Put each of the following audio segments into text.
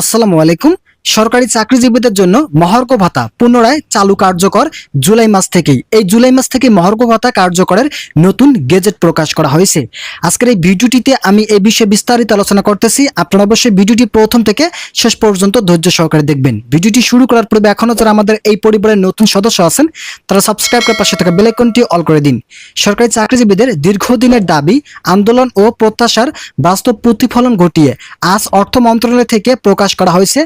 আসসালামু আলাইকুম। সরকারি চাকরিজীবীদের জন্য মহার্ঘ ভাতা পুনরায় চালু কার্যকর জুলাই মাস থেকেই। এই জুলাই মাস থেকে মহার্ঘ ভাতা কার্যকরের নতুন গেজেট প্রকাশ করা হয়েছে। আজকের এই ভিডিওটিতে আমি এই বিষয়ে বিস্তারিত আলোচনা করতেছি। আপনারা অবশ্যই ভিডিওটি প্রথম থেকে শেষ পর্যন্ত ধৈর্য সহকারে দেখবেন। ভিডিওটি শুরু করার পূর্বে এখনও যারা আমাদের এই পরিবারের নতুন সদস্য আছেন, তারা সাবস্ক্রাইব করে পাশে থাকা বেলাইকনটি অল করে দিন। সরকারি চাকরিজীবীদের দীর্ঘদিনের দাবি, আন্দোলন ও প্রত্যাশার বাস্তব প্রতিফলন ঘটিয়ে আজ অর্থ মন্ত্রণালয় থেকে প্রকাশ করা হয়েছে।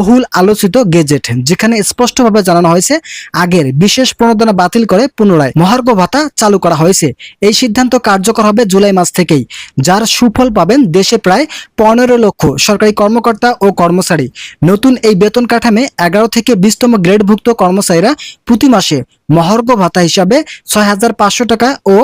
বহুল আলোচিত গেজেট, যেখানে স্পষ্টভাবে জানানো হয়েছে, আগের বিশেষ প্রণোদনা বাতিল করে পুনরায় মহার্ঘ ভাতা চালু করা হয়েছে। এই সিদ্ধান্ত কার্যকর হবে জুলাই মাস থেকেই, যার সুফল পাবেন দেশে প্রায় পনেরো লক্ষ সরকারি কর্মকর্তা ও কর্মচারী। নতুন এই বেতন কাঠামে এগারো থেকে বিশতম গ্রেডভুক্ত কর্মচারীরা প্রতি মাসে মহার্ঘ ভাতা হিসাবে ছয় হাজার পাঁচশো টাকা ও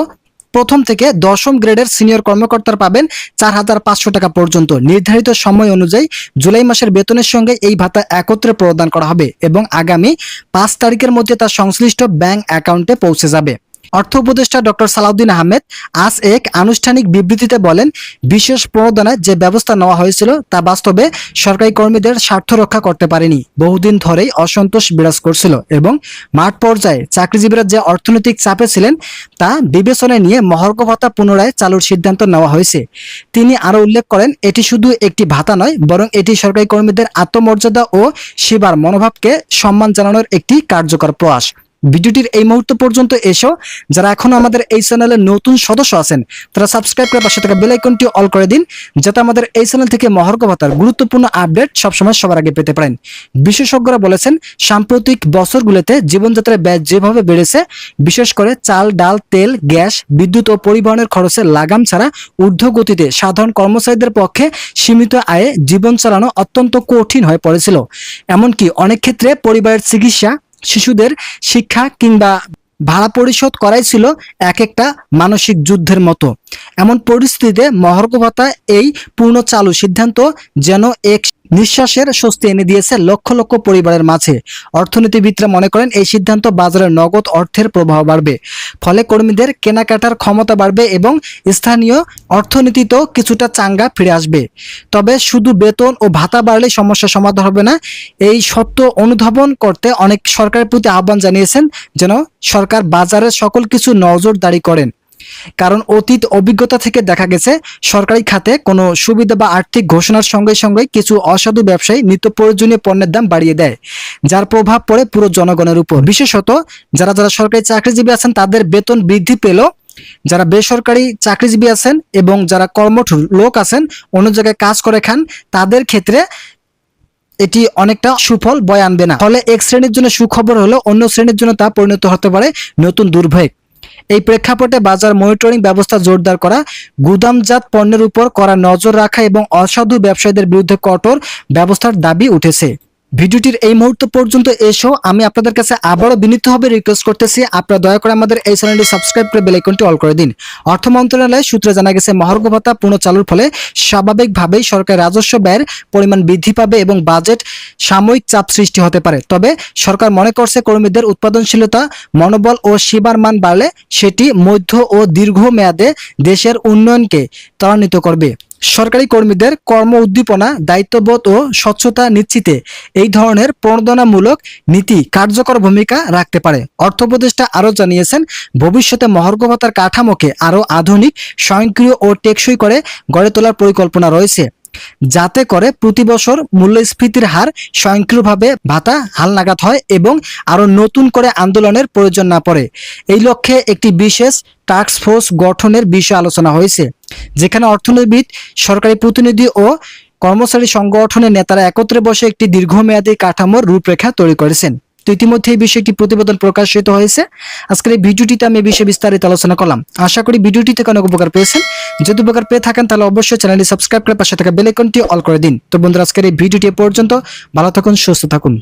প্রথম থেকে দশম গ্রেডের সিনিয়র কর্মকর্তার পাবেন চার হাজার পাঁচশো টাকা পর্যন্ত। নির্ধারিত সময় অনুযায়ী জুলাই মাসের বেতনের সঙ্গে এই ভাতা একত্রে প্রদান করা হবে এবং আগামী পাঁচ তারিখের মধ্যে তার সংশ্লিষ্ট ব্যাংক অ্যাকাউন্টে পৌঁছে যাবে। অর্থ উপদেষ্টা ডক্টর সালাউদ্দিন আহমেদ আজ এক আনুষ্ঠানিক বিবৃতিতে বলেন, বিশেষ প্রণোদনায় যে ব্যবস্থা নেওয়া হয়েছিল তা বাস্তবে সরকারি কর্মীদের স্বার্থ রক্ষা করতে পারেনি। বহুদিন ধরেই অসন্তোষ বিরাজ করছিল এবং মাঠ পর্যায়ে চাকরিজীবীরা যে অর্থনৈতিক চাপে ছিলেন তা বিবেচনায় নিয়ে মহার্ঘ ভাতা পুনরায় চালুর সিদ্ধান্ত নেওয়া হয়েছে। তিনি আরও উল্লেখ করেন, এটি শুধু একটি ভাতা নয়, বরং এটি সরকারি কর্মীদের আত্মমর্যাদা ও সেবার মনোভাবকে সম্মান জানানোর একটি কার্যকর প্রয়াস। ভিডিওটির এই মুহূর্ত পর্যন্ত এসো। যারা এখনও আমাদের এই চ্যানেলের নতুন সদস্য আছেন, তারা সাবস্ক্রাইব করে পাশে থাকা বেল আইকনটি অল করে দিন, যাতে আমাদের এই চ্যানেল থেকে মহার্ঘ ভাতার গুরুত্বপূর্ণ আপডেট সবসময় সবার আগে পেতে পারেন। বিশেষজ্ঞরা বলেছেন, সাম্প্রতিক বছরগুলোতে জীবনযাত্রার ব্যয় যেভাবে বেড়েছে, বিশেষ করে চাল, ডাল, তেল, গ্যাস, বিদ্যুৎ ও পরিবহনের খরচে লাগাম ছাড়া ঊর্ধ্বগতিতে সাধারণ কর্মচারীদের পক্ষে সীমিত আয়ে জীবন চালানো অত্যন্ত কঠিন হয়ে পড়েছিল। এমনকি অনেক ক্ষেত্রে পরিবারের চিকিৎসা শিশুদের শিক্ষা কিংবা ভাড়া পরিশোধ করাই ছিল এক একটা মানসিক যুদ্ধের মতো। এমন পরিস্থিতিতে মহর্ঘ ভাতা এই পূর্ণ চালু সিদ্ধান্ত যেন এক নিঃশ্বাসের স্বস্তি এনে দিয়েছে লক্ষ লক্ষ পরিবারের মাঝে। অর্থনীতিবিদরা মনে করেন এই সিদ্ধান্ত বাজারে নগদ অর্থের প্রবাহ বাড়বে। ফলে কর্মীদের কেনাকাটার ক্ষমতা বাড়বে এবং স্থানীয় অর্থনীতিতেও কিছুটা চাঙ্গা ফিরে আসবে। তবে শুধু বেতন ও ভাতা বাড়লে সমস্যা সমাধান হবে না, এই সত্য অনুধাবন করতে অনেক সরকারের প্রতি আহ্বান জানিয়েছেন যেন সরকার বাজারের সকল কিছু নজরদারি করেন। কারণ অতীত অভিজ্ঞতা থেকে দেখা গেছে, সরকারি খাতে কোনো সুবিধা বা আর্থিক ঘোষণার সঙ্গে সঙ্গে কিছু অসাধু ব্যবসায়ী নিত্য প্রয়োজনীয় পণ্যের দাম বাড়িয়ে দেয়, যার প্রভাব পড়ে পুরো জনগণের উপর। বিশেষত যারা যারা সরকারি চাকরিজীবী আছেন, তাদের বেতন বৃদ্ধি পেল। যারা বেসরকারি চাকরিজীবী আছেন এবং যারা কর্মঠ লোক আছেন, অন্য জায়গায় কাজ করে খান, তাদের ক্ষেত্রে এটি অনেকটা সুফল বয়ে আনবে না। ফলে এক শ্রেণির জন্য সুখবর হলেও অন্য শ্রেণির জন্য তা পরিণত হতে পারে নতুন দুর্ভোগ। এই প্রেক্ষাপটে বাজার মনিটরিং ব্যবস্থা জোরদার করা, গুদামজাত পণ্যের উপর করা নজর রাখা এবং অসাধু ব্যবসায়ীদের বিরুদ্ধে কঠোর ব্যবস্থার দাবি উঠেছে। ভিডিওটির এই মুহূর্ত পর্যন্ত এসেও আমি আপনাদের কাছে আবারও বিনীতভাবে রিকোয়েস্ট করতেছি, আপনারা দয়া করে আমাদের এই চ্যানেলটি সাবস্ক্রাইব করে বেল আইকনটি অল করে দিন। অর্থ মন্ত্রণালয়ের সূত্রে জানা গেছে, মহার্ঘ ভাতা পুনঃ চালুর ফলে স্বাভাবিকভাবেই সরকার রাজস্ব ব্যয়ের পরিমাণ বৃদ্ধি পাবে এবং বাজেট সাময়িক চাপ সৃষ্টি হতে পারে। তবে সরকার মনে করছে, কর্মীদের উৎপাদনশীলতা, মনোবল ও সেবার মান বাড়লে সেটি মধ্য ও দীর্ঘ মেয়াদে দেশের উন্নয়নকে ত্বরান্বিত করবে। সরকারি কর্মীদের কর্ম উদ্দীপনা, দায়িত্ববোধ ও স্বচ্ছতা নিশ্চিতে এই ধরনের প্রণোদনামূলক নীতি কার্যকর ভূমিকা রাখতে পারে। অর্থ উপদেষ্টা আরও জানিয়েছেন, ভবিষ্যতে মহার্ঘ ভাতার কাঠামোকে আরও আধুনিক, স্বয়ংক্রিয় ও টেকসই করে গড়ে তোলার পরিকল্পনা রয়েছে। যাতে করে প্রতি বছর মূল্যস্ফীতির হার স্বয়ংক্রিয়ভাবে ভাতা, হালনাগাদ হয় এবং আরও নতুন করে আন্দোলনের প্রয়োজন না পড়ে। এই লক্ষ্যে একটি বিশেষ টাস্ক ফোর্স গঠনের বিষয়ে আলোচনা হয়েছে। যেখানে অর্থনীতিবিদ, সরকারি প্রতিনিধি ও কর্মচারী সংগঠনের নেতারা একত্রে বসে একটি দীর্ঘমেয়াদী কাঠামোর রূপরেখা তৈরি করেছেন। তো ইতিমধ্যে এই বিষয়ে একটি প্রতিবেদন প্রকাশিত হয়েছে। আজকের এই ভিডিওটিতে আমি এই বিষয়ে বিস্তারিত আলোচনা করলাম। আশা করি ভিডিওটি থেকে অনেক উপকার পেয়েছেন। যদি উপকার পেয়ে থাকেন, তাহলে অবশ্যই চ্যানেলটি সাবস্ক্রাইব করে পাশে থাকা বেল আইকনটি অল করে দিন। তো বন্ধুরা, আজকের এই ভিডিওটি পর্যন্ত। ভালো থাকুন, সুস্থ থাকুন।